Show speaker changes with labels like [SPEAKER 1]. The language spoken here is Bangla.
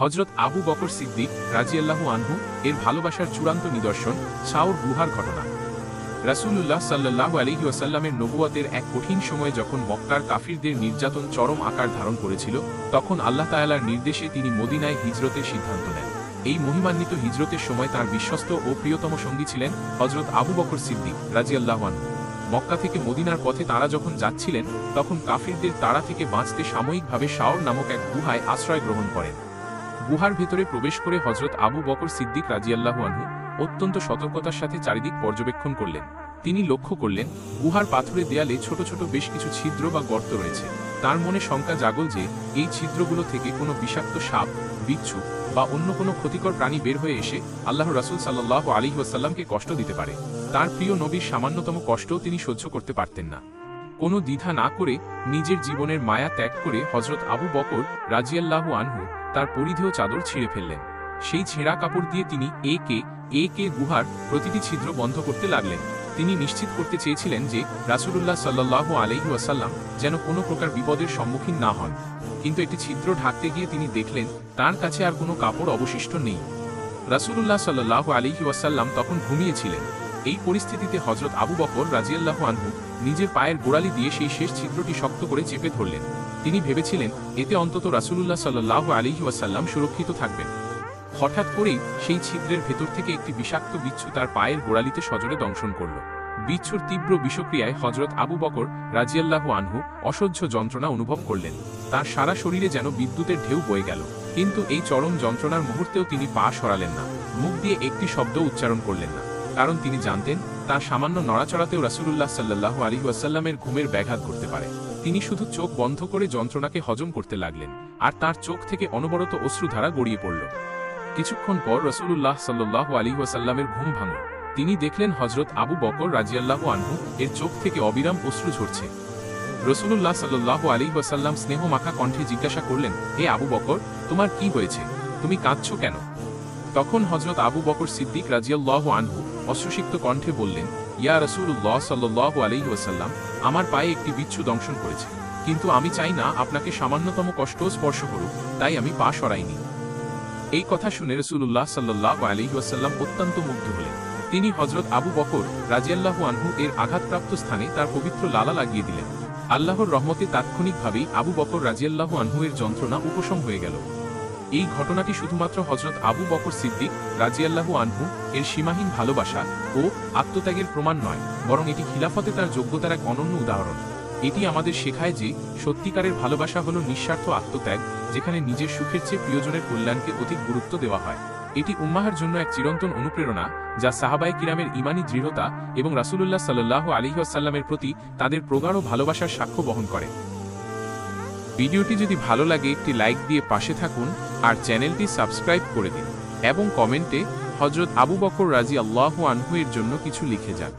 [SPEAKER 1] হজরত আবু বকর সিদ্দিক রাজিয়াল্লাহু আনহু এর ভালোবাসার চূড়ান্ত নিদর্শন সাউর গুহার ঘটনা। রাসূলুল্লাহ সাল্লাল্লাহু আলাইহি ওয়াসাল্লামের নবুয়াতের এক কঠিন সময়ে যখন মক্কার কাফিরদের নির্যাতন চরম আকার ধারণ করেছিল, তখন আল্লাহ তাআলার নির্দেশে তিনি মদিনায় হিজরতের সিদ্ধান্ত নেন। এই মহিমান্বিত হিজরতের সময় তার বিশ্বস্ত ও প্রিয়তম সঙ্গী ছিলেন হজরত আবু বকর সিদ্দিক রাজিয়াল্লাহু আনহু। মক্কা থেকে মদিনার পথে তারা যখন যাচ্ছিলেন, তখন কাফিরদের তাড়া থেকে বাঁচতে সাময়িকভাবে শাওর নামক এক গুহায় আশ্রয় গ্রহণ করেন। গুহার ভেতরে প্রবেশ করে হজরত আবু বকর সিদ্দিক রাজিয়াল্লাহু আনহু অত্যন্ত সতর্কতার সাথে চারিদিক পর্যবেক্ষণ করলেন। তিনি লক্ষ্য করলেন, গুহার পাথরের দেয়ালে ছোট ছোট বেশ কিছু ছিদ্র বা গর্ত রয়েছে। তার মনে শঙ্কা জাগল যে, এই ছিদ্রগুলো থেকে কোনো বিষাক্ত সাপ, বিচ্ছু বা অন্য কোনো ক্ষতিকর প্রাণী বের হয়ে এসে আল্লাহ রাসুল সাল্লাহ আলী ওয়াসাল্লামকে কষ্ট দিতে পারে। তার প্রিয় নবীর সামান্যতম কষ্টও তিনি সহ্য করতে পারতেন না। কোনো দ্বিধা না করে নিজের জীবনের মায়া ত্যাগ করে হজরত আবু বকর রাজিয়াল্লাহু আনহু তার পরিধেয় চাদর ছিঁড়ে ফেললেন। সেই ছেঁড়া কাপড় দিয়ে তিনি এ কে এ কে গুহার প্রতিটি ছিদ্র বন্ধ করতে লাগলেন। তিনি নিশ্চিত করতে চেয়েছিলেন যে রাসূলুল্লাহ সাল্লাল্লাহু আলাইহি ওয়াসাল্লাম যেন কোনো প্রকার বিপদের সম্মুখীন না হন। কিন্তু একটি ছিদ্র ঢাকতে গিয়ে তিনি দেখলেন, তার কাছে আর কোনো কাপড় অবশিষ্ট নেই। রাসূলুল্লাহ সাল্লাল্লাহু আলাইহি ওয়াসাল্লাম তখন ঘুমিয়েছিলেন। এই পরিস্থিতিতে হজরত আবু বকর রাজিয়াল্লাহু আনহু নিজের পায়ের গোড়ালি দিয়ে সেই শেষ ছিদ্রটি শক্ত করে চেপে ধরলেন। তিনি ভেবেছিলেন, এতে অন্তত রাসূলুল্লাহ সাল্লাল্লাহু আলাইহি ওয়াসাল্লাম সুরক্ষিত থাকবেন। হঠাৎ করেই সেই ছিদ্রের ভেতর থেকে একটি বিষাক্ত বিচ্ছু তার পায়ের গোড়ালিতে সজোরে দংশন করল। বিচ্ছুর তীব্র বিষক্রিয়ায় হজরত আবু বকর রাজিয়াল্লাহু আনহু অসহ্য যন্ত্রণা অনুভব করলেন। তার সারা শরীরে যেন বিদ্যুতের ঢেউ বয়ে গেল, কিন্তু এই চরম যন্ত্রণার মুহূর্তেও তিনি পা সরালেন না। মুখ দিয়ে একটি শব্দ উচ্চারণ করলেন না। কারণ তিনি জানতেন, তার সামান্য নড়াচড়াতেও রাসূলুল্লাহ সাল্লাল্লাহু আলী ওয়াসাল্লামের ঘুমের ব্যাঘাত করতে পারে। তিনি শুধু চোখ বন্ধ করে যন্ত্রণাকে হজম করতে লাগলেন, আর তার চোখ থেকে অনবরত অশ্রুধারা গড়িয়ে পড়ল। কিছুক্ষণ পর রসুল্লাহ সাল্লাহ আলী ওয়াসাল্লামের ঘুম ভাঙল। তিনি দেখলেন হজরত আবু বকর রাজিয়াল্লাহ আনহু এর চোখ থেকে অবিরাম অশ্রু ঝরছে। রসুল্লাহ সাল্লাহ আলী ওয়াসাল্লাম স্নেহ মাখা কণ্ঠে জিজ্ঞাসা করলেন, হে আবু বকর, তোমার কি হয়েছে? তুমি কাঁদছ কেন? তখন হজরত আবু বকর সিদ্দিক রাজিয়াল্লাহ আনহু অশ্রুসিক্ত কণ্ঠে বললেন, ইয়া রসুল্লাহ সাল্লাহ আলী ওয়াসাল্লাম, আমার পায়ে একটি বিচ্ছু দংশন করেছে, কিন্তু আমি চাই না আপনাকে সামান্যতম কষ্টও স্পর্শ করুক, তাই আমি পা সরাইনি। এই কথা শুনে রসুল্লাহ সাল্লাহ আলী ওয়াসাল্লাম অত্যন্ত মুগ্ধ হলেন। তিনি হজরত আবু বকর রাজিয়াল্লাহু আনহু এর আঘাতপ্রাপ্ত স্থানে তার পবিত্র লালা লাগিয়ে দিলেন। আল্লাহর রহমতে তাৎক্ষণিকভাবেই আবু বকর রাজিয়াল্লাহু আনহু এর যন্ত্রণা উপশম হয়ে গেল। এই ঘটনাটি শুধুমাত্র হজরত আবু বকর সিদ্দিক রাজিয়াল্লাহু আনহু এর সীমাহীন ভালোবাসা ও আত্মত্যাগের প্রমাণ নয়, বরং এটি খিলাফতে তার যোগ্যতার এক অনন্য উদাহরণ। এটি আমাদের শেখায় যে সত্যিকারের ভালোবাসা হল নিঃস্বার্থ আত্মত্যাগ, যেখানে নিজের সুখের চেয়ে প্রিয়জনের কল্যাণকে অধিক গুরুত্ব দেওয়া হয়। এটি উম্মাহার জন্য এক চিরন্তন অনুপ্রেরণা, যা সাহাবাই কিরামের ইমানি দৃঢ়তা এবং রাসুলুল্লাহ সাল্লাহ আলিহাসাল্লামের প্রতি তাদের প্রগাঢ় ভালোবাসার সাক্ষ্য বহন করে। ভিডিওটি যদি ভালো লাগে, একটি লাইক দিয়ে পাশে থাকুন আর চ্যানেলটি সাবস্ক্রাইব করে দিন এবং কমেন্টে হজরত আবু বকর রাজি আল্লাহ আনহু এর জন্য কিছু লিখে যান।